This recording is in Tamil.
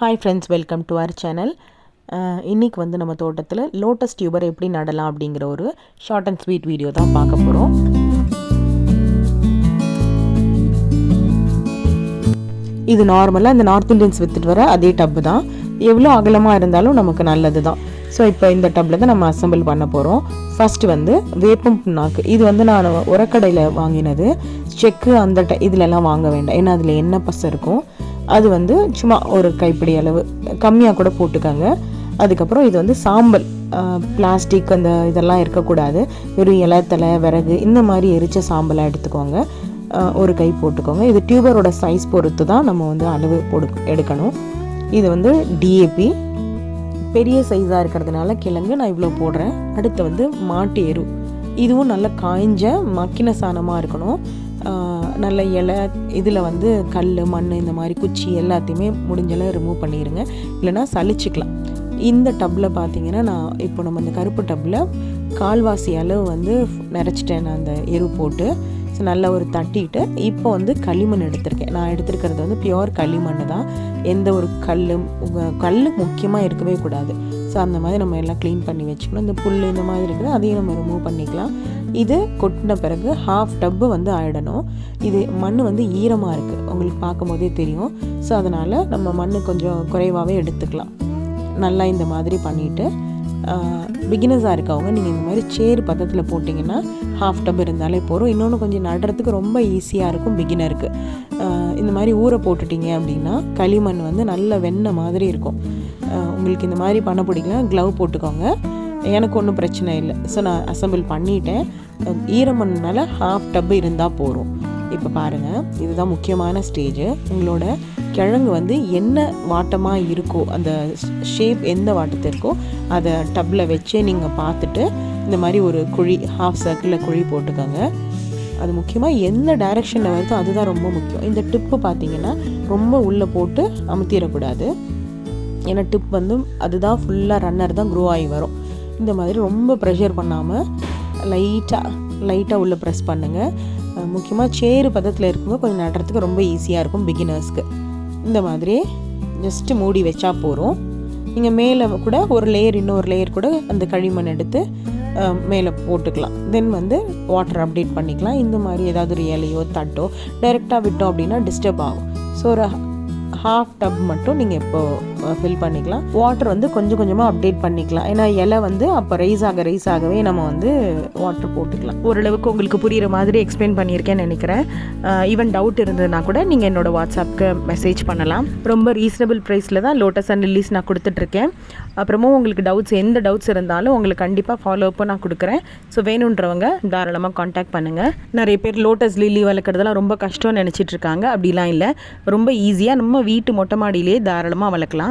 Hi friends welcome to our channel இன்றைக்கி வந்து நம்ம தோட்டத்தில் லோட்டஸ் டியூபர் எப்படி நடலாம் அப்படிங்கிற ஒரு ஷார்ட் அண்ட் ஸ்வீட் வீடியோ தான் பார்க்க போகிறோம் இது நார்மலாக இந்த நார்த் இந்தியன்ஸ் வித்துட்டு வர அதே டப்பு தான். எவ்வளோ அகலமாக இருந்தாலும் நமக்கு நல்லது தான். ஸோ இப்போ இந்த டப்பில் தான் நம்ம அசம்பிள் பண்ண போகிறோம் ஃபஸ்ட்டு வந்து வேப்பம் புண்ணாக்கு. இது வந்து நான் உரக்கடையில் வாங்கினது. செக்கு அந்த ட இதிலெல்லாம் வாங்க வேண்டாம். ஏன்னா அதில் என்ன பசை இருக்கும்? அது வந்து சும்மா ஒரு கைப்பிடி அளவு. கம்மியாக கூட போட்டுக்கோங்க. அதுக்கப்புறம் இது வந்து சாம்பல் பிளாஸ்டிக் அந்த இதெல்லாம் இருக்கக்கூடாது. வெறும் இலத்தலை விறகு இந்த மாதிரி எரிச்ச சாம்பலாக எடுத்துக்கோங்க. ஒரு கை போட்டுக்கோங்க. இது டியூபரோட சைஸ் பொறுத்து தான் நம்ம வந்து அளவு போடு எடுக்கணும். இது வந்து டிஏபி பெரிய சைஸாக இருக்கிறதுனால கிழங்கு நான் இவ்வளோ போடுறேன். அடுத்து வந்து மாட்டு எரு. இதுவும் நல்ல காய்ஞ்ச மக்கின சாணமாக இருக்கணும். நல்ல இலை இதில் வந்து கல் மண் இந்த மாதிரி குச்சி எல்லாத்தையுமே முடிஞ்சளவு ரிமூவ் பண்ணிடுங்க இல்லைன்னா சளிச்சிக்கலாம். இந்த டப்பில் பார்த்தீங்கன்னா நான் இப்போ நம்ம இந்த கருப்பு டப்பில் கால்வாசி அளவு வந்து நிறச்சிட்டேன் நான் அந்த எரு போட்டு. ஸோ நல்லா ஒரு தட்டிட்டு இப்போ வந்து களிமண் எடுத்திருக்கேன். நான் எடுத்திருக்கிறது வந்து பியோர் களிமண் தான். எந்த ஒரு கல் கல் முக்கியமாக இருக்கவே கூடாது. ஸோ அந்த மாதிரி நம்ம எல்லாம் க்ளீன் பண்ணி வச்சுக்கணும். இந்த புல் இந்த மாதிரி இருக்குது அதையும் நம்ம ரிமூவ் பண்ணிக்கலாம். இது கொட்டின பிறகு ஹாஃப் டப்பு வந்து ஆயிடணும். இது மண் வந்து ஈரமாக இருக்குது உங்களுக்கு பார்க்கும்போதே தெரியும். ஸோ அதனால் நம்ம மண் கொஞ்சம் குறைவாகவே எடுத்துக்கலாம். நல்லா இந்த மாதிரி பண்ணிவிட்டு பிகினர்ஸாக இருக்கவங்க நீங்கள் இந்த மாதிரி சேர் பதத்தில் போட்டிங்கன்னா ஹாஃப் டப் இருந்தாலே போதும். இன்னொன்று கொஞ்சம் நடுறதுக்கு ரொம்ப ஈஸியாக இருக்கும் பிகினருக்கு இந்த மாதிரி ஊற போட்டுட்டிங்க அப்படின்னா களிமண் வந்து நல்ல வெண்ணெய் மாதிரி இருக்கும். உங்களுக்கு இந்த மாதிரி பண்ண பிடிக்கல க்ளவ் போட்டுக்கோங்க. எனக்கு ஒன்றும் பிரச்சனை இல்லை. ஸோ நான் அசம்பிள் பண்ணிட்டேன். ஈரம் பண்ணனால ஹாஃப் டப்பு இருந்தால் போதும். இப்போ பாருங்கள் இதுதான் முக்கியமான ஸ்டேஜு உங்களோட கிழங்கு வந்து என்ன வாட்டமாக இருக்கோ அந்த ஷேப் எந்த வாட்டத்து இருக்கோ அதை டப்பில் வச்சு நீங்கள் பார்த்துட்டு இந்த மாதிரி ஒரு குழி ஹாஃப் சர்க்கிளில் குழி போட்டுக்கோங்க. அது முக்கியமாக எந்த டைரெக்ஷனில் வருதோ அதுதான் ரொம்ப முக்கியம். இந்த டிப்பு பார்த்தீங்கன்னா ரொம்ப உள்ளே போட்டு அமுத்திடக்கூடாது. ஏன்னா டிப் வந்து அதுதான் ஃபுல்லாக ரன்னர் தான் க்ரோ ஆகி வரும். இந்த மாதிரி ரொம்ப ப்ரெஷர் பண்ணாமல் லைட்டாக லைட்டாக உள்ளே ப்ரெஸ் பண்ணுங்கள் முக்கியமாக சேரு பதத்தில் இருக்குங்க கொஞ்சம் நடுறதுக்கு ரொம்ப ஈஸியாக இருக்கும் பிகினர்ஸ்க்கு இந்த மாதிரி ஜஸ்ட்டு மூடி வச்சா போதும். நீங்கள் மேலே கூட ஒரு லேயர் இன்னொரு லேயர் கூட அந்த களிமண் எடுத்து மேலே போட்டுக்கலாம். தென் வந்து வாட்டர் அப்டேட் பண்ணிக்கலாம். இந்த மாதிரி ஏதாவது ஒரு இலையோ தட்டோ டைரெக்டாக விட்டோம் அப்படின்னா டிஸ்டர்ப் ஆகும். ஸோ ஒரு ஹாஃப் டப் மட்டும் நீங்கள் இப்போது ஃபில் பண்ணிக்கலாம். வாட்டர் வந்து கொஞ்சம் கொஞ்சமாக அப்டேட் பண்ணிக்கலாம். ஏன்னா இலை வந்து அப்போ ரைஸ் ஆக ரைஸ் ஆகவே நம்ம வந்து வாட்டர் போட்டுக்கலாம். ஓரளவுக்கு உங்களுக்கு புரிகிற மாதிரி எக்ஸ்பிளைன் பண்ணியிருக்கேன்னு நினைக்கிறேன். ஈவன் டவுட் இருந்ததுன்னா கூட நீங்கள் என்னோட வாட்ஸ்அப்க்கு மெசேஜ் பண்ணலாம். ரொம்ப ரீசனபிள் ப்ரைஸில் தான் லோட்டஸ் அண்ட் லில்லிஸ் நான் கொடுத்துட்ருக்கேன். அப்புறமும் உங்களுக்கு டவுட்ஸ் எந்த டவுட்ஸ் இருந்தாலும் உங்களுக்கு கண்டிப்பாக ஃபாலோ அப்பும் நான் கொடுக்குறேன். ஸோ வேணுன்றவங்க தாராளமாக காண்டாக்ட் பண்ணுங்கள் நிறைய பேர் லோட்டஸ் லில்லி வளர்க்குறதெல்லாம் ரொம்ப கஷ்டம்னு நினச்சிட்டு இருக்காங்க அப்படிலாம் இல்லை. ரொம்ப ஈஸியாக நம்ம வீட்டு மொட்டை மாடியிலேயே தாராளமாக வளர்க்கலாம்.